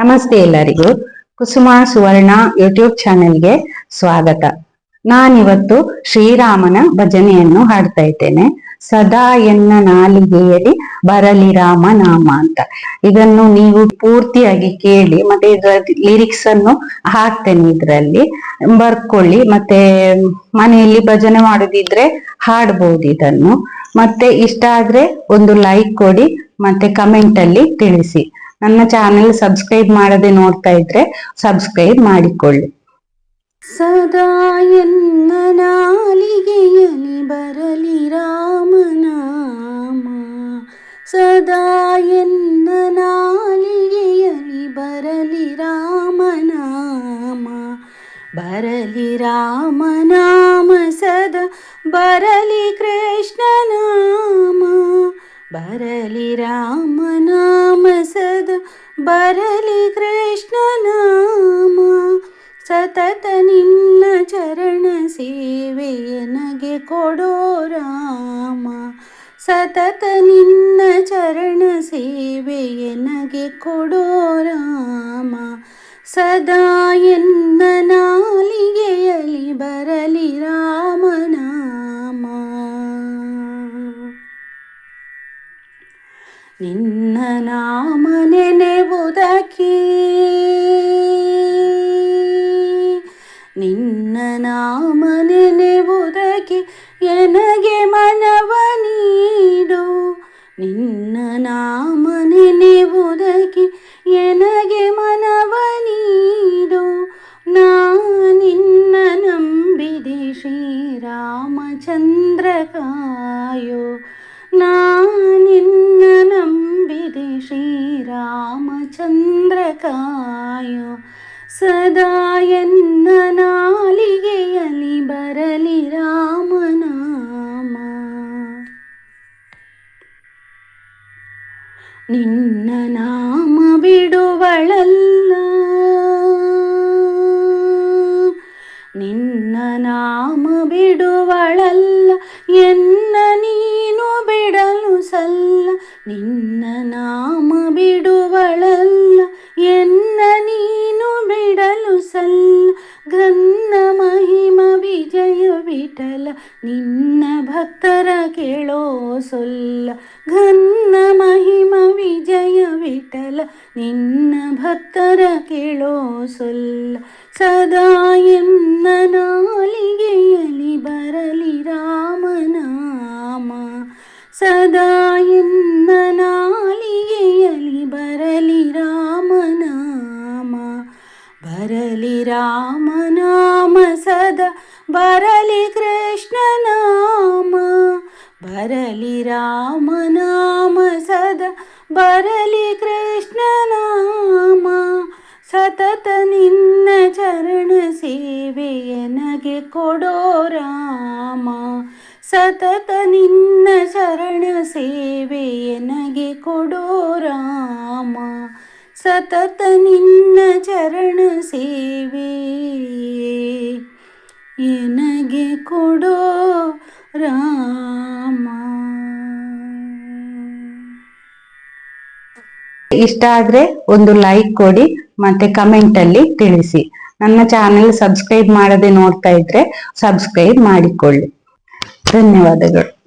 ನಮಸ್ತೆ ಎಲ್ಲರಿಗೂ. ಕುಸುಮ ಸುವರ್ಣ ಯೂಟ್ಯೂಬ್ ಚಾನೆಲ್ಗೆ ಸ್ವಾಗತ. ನಾನಿವತ್ತು ಶ್ರೀರಾಮನ ಭಜನೆಯನ್ನು ಹಾಡ್ತಾ ಇದ್ದೇನೆ. ಸದಾ ಎನ್ನ ನಾಲಿಗೆಯಲ್ಲಿ ಬರಲಿ ರಾಮ ನಾಮ ಅಂತ. ಇದನ್ನು ನೀವು ಪೂರ್ತಿಯಾಗಿ ಕೇಳಿ, ಮತ್ತೆ ಇದರ ಲಿರಿಕ್ಸ್ ಅನ್ನು ಹಾಕ್ತೇನೆ ಇದರಲ್ಲಿ. ಬರ್ಕೊಳ್ಳಿ, ಮತ್ತೆ ಮನೆಯಲ್ಲಿ ಭಜನೆ ಮಾಡುದಿದ್ರೆ ಹಾಡ್ಬೋದು ಇದನ್ನು. ಮತ್ತೆ ಇಷ್ಟ ಆದ್ರೆ ಒಂದು ಲೈಕ್ ಕೊಡಿ, ಮತ್ತೆ ಕಮೆಂಟ್ ಅಲ್ಲಿ ತಿಳಿಸಿ. ನನ್ನ ಚಾನೆಲ್ ಸಬ್ಸ್ಕ್ರೈಬ್ ಮಾಡದೆ ನೋಡ್ತಾ ಇದ್ರೆ ಸಬ್ಸ್ಕ್ರೈಬ್ ಮಾಡಿಕೊಳ್ಳಿ. ಸದಾ ಎನ್ನ ನಾಲಿಗೆಯಲಿ ಬರಲಿ ರಾಮನಾಮ ಸದಾ ಎನ್ನ ನಾಲಿಗೆಯಲಿ ಬರಲಿ ರಾಮನಾಮ ಬರಲಿ ರಾಮನಾಮ ಸದಾ ಬರಲಿ ಕೃಷ್ಣನಾಮ ಬರಲಿ ರಾಮನಾಮ ಬರಲಿ ಕೃಷ್ಣನಾಮ ಸತತ ನಿನ್ನ ಚರಣ ಸೇವೆಯನಗೆ ಕೊಡೋ ರಾಮ. ಸತತ ನಿನ್ನ ಚರಣ ಸೇವೆಯನಗೆ ಕೊಡೋ ರಾಮ. ಸದಾ ಎನ್ನ ನಾಲಿಗೆಯಲಿ ಬರಲಿ ನಿನ್ನ ನಾಮ ನೆನೆವುದಕ್ಕೆ ನಿನ್ನ ನಾಮ ನೆನೆವುದಕ್ಕೆ ಎನಗೆ ಮನವ ನೀಡು. ನಿನ್ನ ನಾಮ ನೆನೆವುದಕ್ಕೆ ಎನಗೆ ಮನವ ನೀಡು. ನಾ ನಿನ್ನ ನಂಬಿದೆ ಶ್ರೀರಾಮಚಂದ್ರ ಕಾಯೋ. ಸದಾ ಎನ್ನ ನಾಲಿಗೆಯಲಿ ಬರಲಿ ರಾಮನಾಮ ನಿನ್ನ ನಾಮ ಬಿಡುವಳಲ್ಲ. ನಿನ್ನ ನಾಮ ಬಿಡುವಳಲ್ಲ. ಎನ್ನ ನೀನು ಬಿಡಲು ಸಲ್ಲ. ನಿನ್ನ ನಾಮ ವಿಠಲ ನಿನ್ನ ಭಕ್ತರ ಕೇಳೋ ಸೊಲ್ಲ. ಘನ್ನ ಮಹಿಮ ವಿಜಯ ವಿಠಲ, ನಿನ್ನ ಭಕ್ತರ ಕೇಳೋ ಸೊಲ್ಲ. ಸದಾ ಎನ್ನ ಬರಲಿ ಕೃಷ್ಣನಾಮ ಬರಲಿ ರಾಮನಾಮ ಸದಾ. ಬರಲಿ ಕೃಷ್ಣನಾಮ ಸತತ ನಿನ್ನ ಚರಣ ಸೇವೆಯ ನಗೆ ಕೊಡೋ ರಾಮ. ಸತತ ನಿನ್ನ ಶರಣ ಸೇವೆಯ ನಗೆ ಕೊಡೋ ರಾಮ. ಸತತ ನಿನ್ನ ಚರಣ ಸೇವೆ ಎನಗೆ ಕೊಡೋ ರಾಮ? ಇಷ್ಟ ಆದ್ರೆ ಒಂದು ಲೈಕ್ ಕೊಡಿ, ಮತ್ತೆ ಕಮೆಂಟ್ ಅಲ್ಲಿ ತಿಳಿಸಿ. ನನ್ನ ಚಾನೆಲ್ ಸಬ್ಸ್ಕ್ರೈಬ್ ಮಾಡದೆ ನೋಡ್ತಾ ಇದ್ರೆ ಸಬ್ಸ್ಕ್ರೈಬ್ ಮಾಡಿಕೊಳ್ಳಿ. ಧನ್ಯವಾದಗಳು.